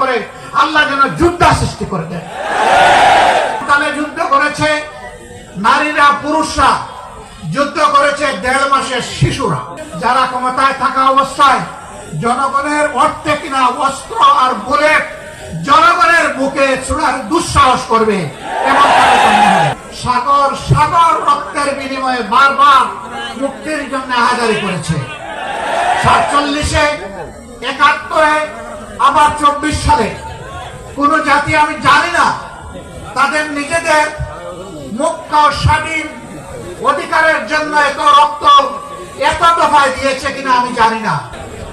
করে আল্লাহ যেন যুদ্ধ সৃষ্টি করে দেন তাহলে যুদ্ধ করেছে নারীরা, পুরুষরা, যুদ্ধ করেছে দেড় মাসের শিশুরা। যারা ক্ষমতায় থাকা অবস্থায় জনগণের অর্থে কিনা অস্ত্র আর বুলেট জনগণের বুকে ছোড়ার দুঃসাহস করবে হবে। সাগর সাগর রক্তের বিনিময়ে বারবার মুক্তির জন্য হাজারি করেছে। সাতচল্লিশে, একাত্তরে আবার চব্বিশ সালে। কোন জাতি আমি জানি না। তাদের নিজেদের মুক্ত স্বাধীন অধিকারের জন্য এত রক্ত এত দফায় দিয়েছে কিনা আমি জানি না।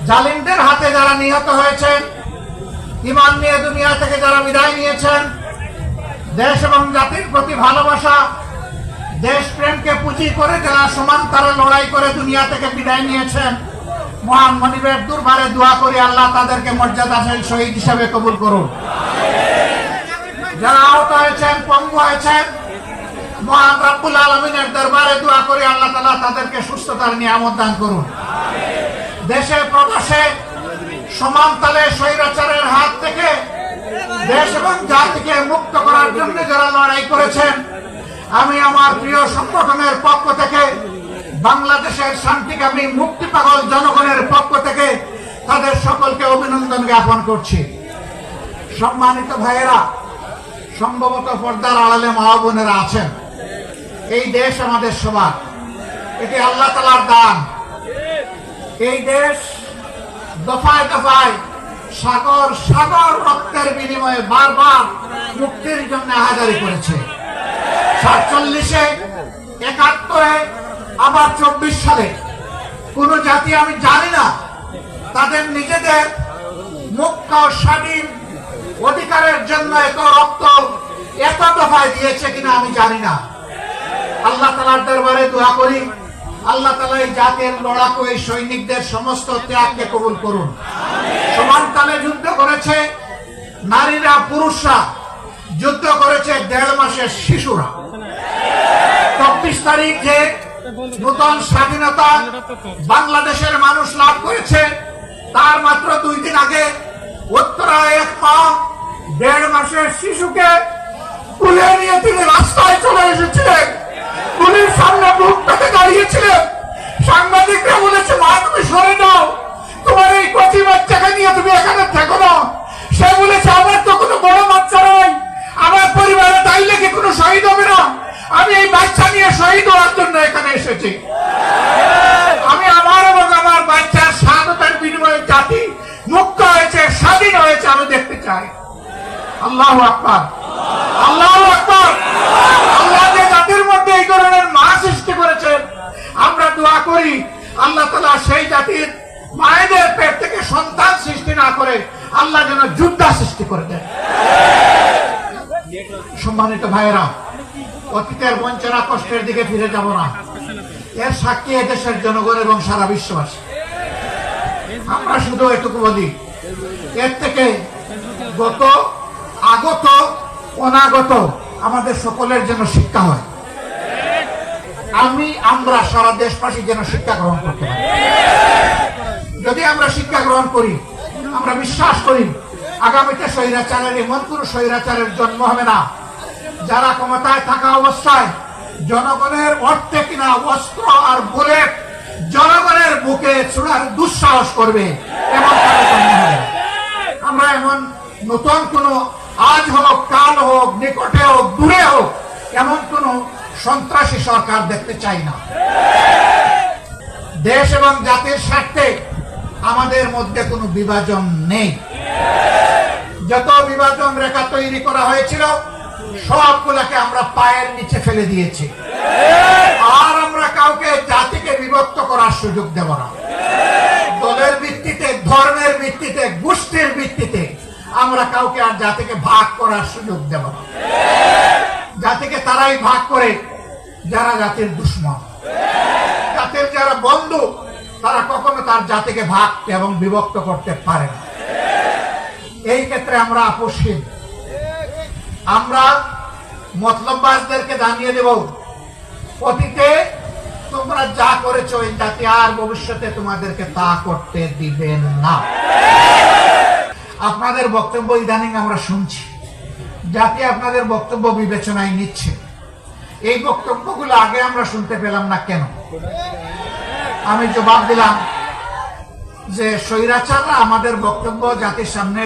জালিমদের হাতে যারা নিহত হয়েছেন, ইমান নিয়ে দুনিয়া থেকে যারা বিদায় নিয়েছেন, দেশ এবং জাতির প্রতি ভালোবাসা দেশ প্রেমকে পুঁজি করে যারা সমান তারা লড়াই করে দুনিয়া থেকে বিদায় নিয়েছেন মহান মনিবের দুর্বারে দোয়া করি, আল্লাহ তাদেরকে মর্যাদাশীল শহীদ হিসাবে কবুল করুন। যারা আহত হয়েছেন, পঙ্গু হয়েছেন, মহান রাব্বুল আলমিনের দরবারে দোয়া করি, আল্লাহ তালা তাদেরকে সুস্থতার নিয়ামত দান করুন। দেশে প্রবাসে সমান তালে স্বৈরাচারের হাত থেকে দেশ এবং জাতিকে মুক্ত করার জন্য যারা লড়াই করেছেন, আমি আমার প্রিয় সংগঠনের পক্ষ থেকে বাংলাদেশের শান্তিকামী মুক্তি পাগল জনগণের পক্ষ থেকে তাদের সকলকে অভিনন্দন জ্ঞাপন করছি। সম্মানিত ভাইয়েরা, সম্ভবত পর্দার আড়ালে মা বোনেরা আছেন। এই দেশ আমাদের সবার। এটি আল্লাহ তালার দান। এই দেশ দফায় দফায় সাগর সাগর রক্তের বিনিময়ে বারবার মুক্তির জন্য হাজারি করেছে। সাতচল্লিশে, একাত্তরে আবার চব্বিশ সালে। কোন জাতি, আমি জানি না, তাদের নিজেদের মুক্ত, স্বাধীন অধিকারের জন্য এত রক্ত এত দফায় দিয়েছে কিনা আমি জানি না। আল্লাহ তালার দরবারে দোয়া করি, আল্লাহ তালা এই জাতের লড়াকু, এই সৈনিকদের সমস্ত ত্যাগকে কবুল করুন। সমান তালে যুদ্ধ করেছে নারীরা, পুরুষরা, যুদ্ধ করেছে দেড় মাসের শিশুরা। চব্বিশ তারিখ যে নূতন স্বাধীনতা বাংলাদেশের মানুষ লাভ করেছে, তার মাত্র দুই দিন আগে দেড় মাসের শিশুকে তুলে নিয়ে তিনি রাস্তায় চলে এসেছিলেন। পুলিশ সামনে দাঁড়িয়েছিলেন। সাংবাদিকরা বলেছে, মা, তুমি সরে তোমার এই কচি বাচ্চাকে নিয়ে তুমি এখানে থেকো না। সে বলেছে, আমার তো কোনো বড় বাচ্চা নয় আমার পরিবারে তাইলে কি কোনো শহীদ হবে না? আমি এই বাচ্চা নিয়ে শহীদ হওয়ার জন্য এখানে এসেছি। আমি আমার এবং আমার বাচ্চার স্বাধীনতার বিনিময়ে জাতি মুক্ত হয়েছে, স্বাধীন হয়েছে, আমি দেখতে চাই। আল্লাহ আকবার। আল্লাহ আকবার। আল্লাহ যে জাতির মধ্যে এই ধরনের মা সৃষ্টি করেছেন আমরা দোয়া করি, আল্লাহ তালা সেই জাতির মায়েদের পেট থেকে সন্তান সৃষ্টি না করে আল্লাহ যেন যুদ্ধা সৃষ্টি করে দেন। সম্মানিত ভাইয়েরা অতীতের বঞ্চনা কষ্টের দিকে ফিরে যাব না। এর সাক্ষী দেশের জনগণ এবং সারা বিশ্ববাসী। আমরা শুধু এটুকু বলি, এর থেকে গত, আগত, অনাগত আমাদের সকলের জন্য শিক্ষা হয়। আমি, আমরা সারা দেশবাসী যেন শিক্ষা গ্রহণ করতে পারি। যদি আমরা শিক্ষা গ্রহণ করি, আমরা বিশ্বাস করি, আগামীতে স্বৈরাচারের, এমন কোন স্বৈরাচারের জন্ম হবে না যারা ক্ষমতায় থাকা অবস্থায় জনগণের অর্থে কিনা অস্ত্র আর বুলেট জনগণের বুকে ছোড়ার দুঃসাহস করবে। আমরা এমন নতুন কোন আজ হোক, কাল হোক, নিকটে হোক, দূরে হোক, এমন কোন সন্ত্রাসী সরকার দেখতে চাই না দেশ এবং জাতির স্বার্থে আমাদের মধ্যে কোনো বিভাজন নেই যত বিভাজন রেখা তৈরি করা হয়েছিল সবগুলাকে আমরা পায়ের নিচে ফেলে দিয়েছি। আর আমরা কাউকে জাতিকে বিভক্ত করার সুযোগ দেব না। দলের ভিত্তিতে, ধর্মের ভিত্তিতে, গোষ্ঠীর ভিত্তিতে আমরা কাউকে আর জাতিকে ভাগ করার সুযোগ দেব না। জাতিকে তারাই ভাগ করে যারা জাতির দুশ্মন। জাতির যারা বন্ধু, তারা কখনো তার জাতিকে ভাগ এবং বিভক্ত করতে পারে না। এই ক্ষেত্রে আমরা আপোষহীন। আমরা মতলববাজদেরকে জানিয়ে দেব অতীতে তোমরা যা করেছ এই জাতি আর ভবিষ্যতে তোমাদেরকে তা করতে দিবেন না। আপনাদের বক্তব্য ইদানিং আমরা শুনছি। জাতি আপনাদের বক্তব্য বিবেচনায় নিচ্ছে। এই বক্তব্যগুলো আগে আমরা শুনতে পেলাম না কেন? আমি জবাব দিলাম যে, স্বৈরাচাররা আমাদের বক্তব্য জাতির সামনে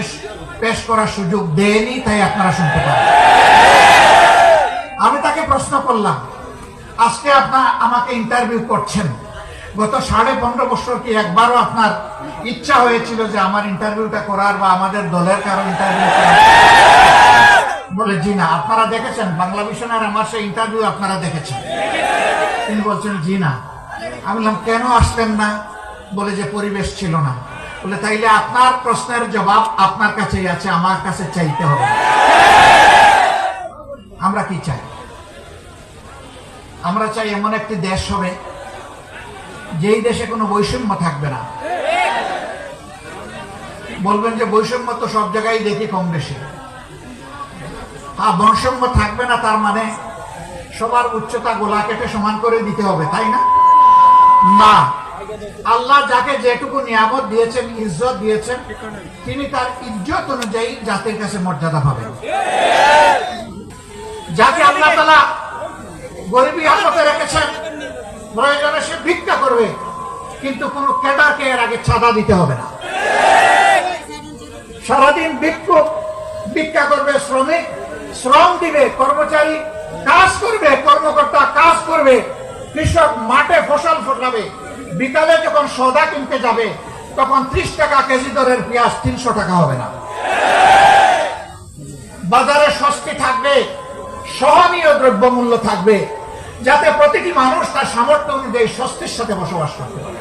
পেশ করার সুযোগ দেয়নি, তাই আপনারা শুনতে পারেন আমি তাকে প্রশ্ন করলাম, আজকে আপনার আমাকে ইন্টারভিউ করছেন। গত সাড়ে পনেরো বছর কি একবারও আপনার ইচ্ছা হয়েছিল যে আমার ইন্টারভিউটা করার বা আমাদের দলের কারও ইন্টারভিউ বলে, জি না। আপনারা দেখেছেন, বাংলা মিশনের আমার সেই ইন্টারভিউ আপনারা দেখেছেন। তিনি বলছেন, জি না। আমি বললাম, কেন আসতেন না? বলে, যে পরিবেশ ছিল না। বলে, তাইলে আপনার প্রশ্নের জবাব আপনার কাছেই আছে, আমার কাছে চাইতে হবে। আমরা কি চাই? আমরা চাই এমন একটি দেশ হবে, যেই দেশে কোনো বৈষম্য থাকবে না। বলবেন যে বৈষম্য তো সব জায়গায় দেখি কম বেশি। হ্যাঁ বৈষম্য থাকবে না, তার মানে সবার উচ্চতা গোলা কেটে সমান করে দিতে হবে, তাই না? না। আল্লাহ যাকে যেটুকু নিয়ামত দিয়েছেন, ইজ্জত দিয়েছেন, তিনি তার ইজ্জত অনুযায়ী জাতির কাছে মর্যাদা পাবেন। যাকে আল্লাহ তালা গরিবী হালতে রেখেছেন। প্রয়োজনে সে ভিক্ষা করবে, কিন্তু কোন ক্যাডারকে এর আগে চাঁদা দিতে হবে না। সারাদিন ভিক্ষুক ভিক্ষা করবে শ্রমিক, শ্রম দিবে কর্মচারী, কাজ করবে, কর্মকর্তা কাজ করবে, কৃষক মাঠে ফসল ফোটাবে, বিকালে যখন সদা কিনতে যাবে, তখন ত্রিশ টাকা কেজি দরের পেঁয়াজ তিনশো টাকা হবে না। বাজারে স্বস্তি থাকবে, সহনীয় দ্রব্যমূল্য থাকবে যাতে প্রতিটি মানুষ তার সামর্থ্য অনুযায়ী স্বস্তির সাথে বসবাস করতে পারে।